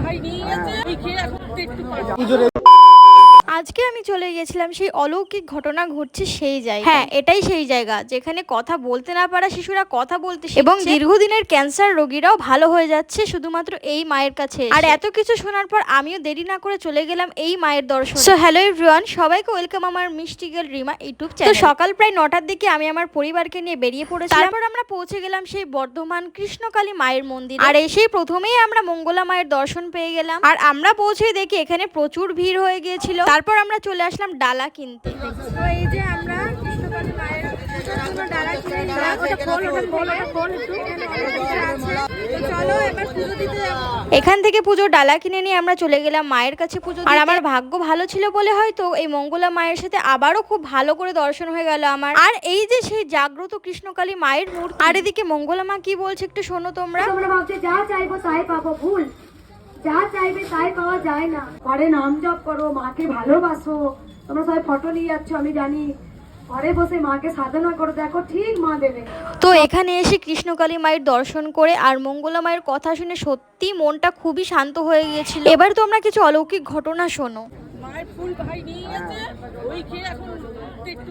ভাই নিয়ে গেছে ওই খেয়ে এখন একটু আজকে আমি চলে গেছিলাম সেই অলৌকিক ঘটনা ঘটছে সেই জায়গা হ্যাঁ এটাই সেই জায়গা যেখানে কথা বলতে না পারা শিশুরা কথা বলতে এবং দীর্ঘদিনের ক্যান্সার রোগীরাও ভালো হয়ে যাচ্ছে শুধুমাত্র এই মায়ের কাছে আর এত কিছু শোনার পর আমিও দেরি না করে চলে গেলাম এই মায়ের দর্শন। সো হ্যালো এভরিওয়ান সবাইকে ওয়েলকাম আমার মিষ্টি গার্ল রিমা ইউটিউব চ্যানেল সকাল প্রায় নটার দিকে আমি আমার পরিবারকে নিয়ে বেরিয়ে পড়েছি তারপর আমরা পৌঁছে গেলাম সেই বর্ধমান কৃষ্ণকালী মায়ের মন্দির। আর এসেই প্রথমেই আমরা মঙ্গলা মায়ের দর্শন পেয়ে গেলাম। আর আমরা পৌঁছে দেখি এখানে প্রচুর ভিড় হয়ে গিয়েছিল। তারপর আমরা চলে আসলাম ডালা কিনতে। তো এই যে আমরা কৃষ্ণকালী মায়ের ডালা কিনে নিলাম ওটা খোল ওটা খোল ওটা খোল একটু। চলো এবার পুজো দিতে এখান থেকে পুজোর ডালা কিনে নিয়ে আমরা চলে গেলাম মায়ের কাছে পুজো আর আমার ভাগ্য ভালো ছিল বলে হয়তো এই মঙ্গলা মায়ের সাথে আবারও খুব ভালো করে দর্শন হয়ে গেল আমার। আর এই যে সেই জাগ্রত কৃষ্ণকালী মায়ের মূর্তি। আর এদিকে মঙ্গলা মা কি বলছে একটু শোনো তোমরা। তোমরা ভাবছ যা চাইব তাই পাবো ভুল। যা চাইবে তাই পাওয়া যায় না। পরে নাম জপ করো, মাকে ভালোবাসো। তোমরা সবাই ফটো নিয়ে যাচ্ছ, আমি জানি। ঘরে বসে মাকে সাধনা করো, দেখো ঠিক মা দেবে। তো এখানে এসে কৃষ্ণকালী মায়ের দর্শন করে আর মঙ্গলা মায়ের কথা শুনে সত্যি মনটা খুবই শান্ত হয়ে গিয়েছিল। এবার তোমরা কিছু অলৌকিক ঘটনা শোনো। মায়ের ফুল ভাই নিয়ে গেছে ওই খেয়ে এখন একটু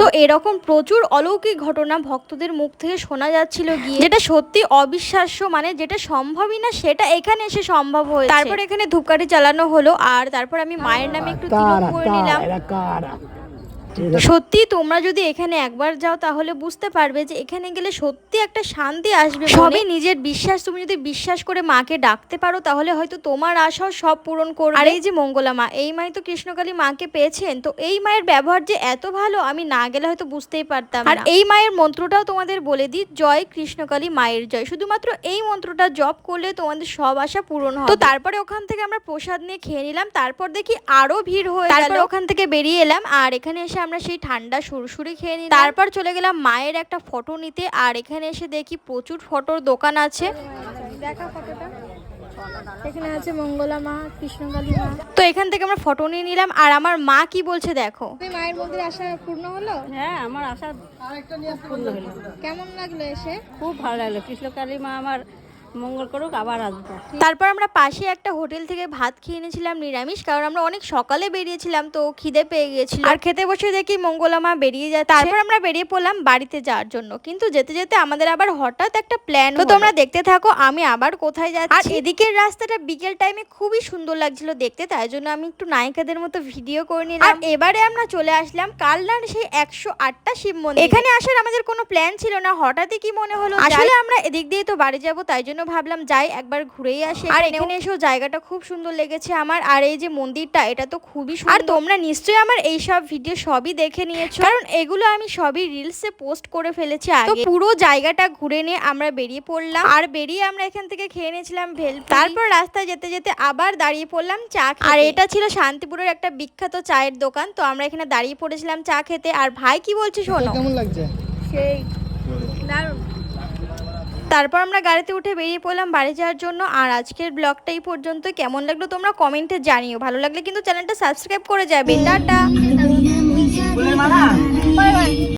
তো এরকম প্রচুর অলৌকিক ঘটনা ভক্তদের মুখ থেকে শোনা যাচ্ছিল গিয়ে। যেটা সত্যি অবিশ্বাস্য মানে যেটা সম্ভবই না সেটা এখানে এসে সম্ভব হয়েছে। তারপর এখানে ধূপকাঠি চালানো হলো আর তারপর আমি মায়ের নামে একটু তিলক করে নিলাম। সত্যি তোমরা যদি এখানে একবার যাও তাহলে বুঝতে পারবে যে এখানে গেলে সত্যি একটা শান্তি আসবে সবই নিজের বিশ্বাস তুমি যদি বিশ্বাস করে মাকে ডাকতে পারো তাহলে হয়তো তোমার আশাও সব পূরণ করবে। আর এই যে মঙ্গলা মা এই মাই তো কৃষ্ণকালী মাকে পেয়েছেন তো এই মায়ের ব্যবহার যে এত ভালো আমি না গেলে হয়তো বুঝতেই পারতাম আর এই মায়ের মন্ত্রটাও তোমাদের বলে দিই জয় কৃষ্ণকালী মায়ের জয়। শুধুমাত্র এই মন্ত্রটা জপ করলে তোমাদের সব আশা পূরণ হয় তো তারপরে ওখান থেকে আমরা প্রসাদ নিয়ে খেয়ে নিলাম তারপর দেখি আরও ভিড় হয়ে তারপর ওখান থেকে বেরিয়ে এলাম আর এখানে এসে আমরা সেই ঠান্ডা সুরসুরি খেয়ে নিই তারপর চলে গেলাম মায়ের একটা ফটো নিতে আর এখানে এসে দেখি প্রচুর ফটোর দোকান আছে। দেখা ফটোটা। এখানে আছে মঙ্গলা মা কৃষ্ণকালী মা। তো এখান থেকে আমরা ফটো নিয়ে নিলাম আর আমার মা কি বলছে দেখো। মায়ের মন্দিরে পূর্ণ হলো? হ্যাঁ আমার আশা পূর্ণ হলো। কেমন লাগল এসে? খুব ভালো লাগল। কৃষ্ণকালী মা আমার মঙ্গল করুক আবার আসব। তারপর আমরা পাশে একটা হোটেল থেকে ভাত খেয়ে নিয়েছিলাম নিরামিষ কারণ আমরা অনেক সকালে বেরিয়েছিলাম তো খিদে পেয়ে গিয়েছিল। আর খেতে বসে দেখি মঙ্গলা মা বেরিয়ে যায় তারপর আমরা বেরিয়ে পড়লাম বাড়িতে যাওয়ার জন্য কিন্তু যেতে যেতে আমাদের আবার হঠাৎ একটা প্ল্যান তো তোমরা দেখতে থাকো আমি আবার কোথায় যাচ্ছি। আর এদিকের রাস্তাটা বিকেল টাইমে খুবই সুন্দর লাগছিল দেখতে তাই জন্য আমি একটু নায়িকাদের মতো ভিডিও করে নিলাম। আর এবারে আমরা চলে আসলাম কালনার সেই একশো আটটা শিব মন্দির। এখানে আসার আমাদের কোনো প্ল্যান ছিল না হঠাৎই কি মনে হলো আসলে আমরা এদিক দিয়ে তো বাড়ি যাব তাই জন্য ভাবলাম যাই একবার ঘুরেই আসি আর এখানে এসেও জায়গাটা খুব সুন্দর লেগেছে আমার আর এই যে মন্দিরটা এটা তো খুবই সুন্দর। আর তোমরা নিশ্চয়ই আমার এই সব ভিডিও সবই দেখে নিয়েছো। কারণ এগুলো আমি সবই রিলসে পোস্ট করে ফেলেছি আগে। তো পুরো জায়গাটা ঘুরে নিয়ে আমরা বেরিয়ে পড়লাম। আর বেরিয়ে আমরা এখান থেকে খেয়ে নিয়েছিলাম ভেল তারপর রাস্তায় যেতে যেতে আবার দাঁড়িয়ে পড়লাম চা খেতে। আর এটা ছিল শান্তিপুরের একটা বিখ্যাত চায়ের দোকান তো আমরা এখানে দাঁড়িয়ে পড়েছিলাম চা খেতে। আর ভাই কি বলছে শোনো? কেমন লাগছে? সেই তারপর আমরা গাড়িতে উঠে বেরিয়ে পড়লাম বাড়ি যাওয়ার জন্য। আর আজকের ব্লগটা এই পর্যন্ত। কেমন লাগল তোমরা কমেন্টে জানিও। ভালো লাগলে কিন্তু চ্যানেলটা সাবস্ক্রাইব করে যাবে। টাটা।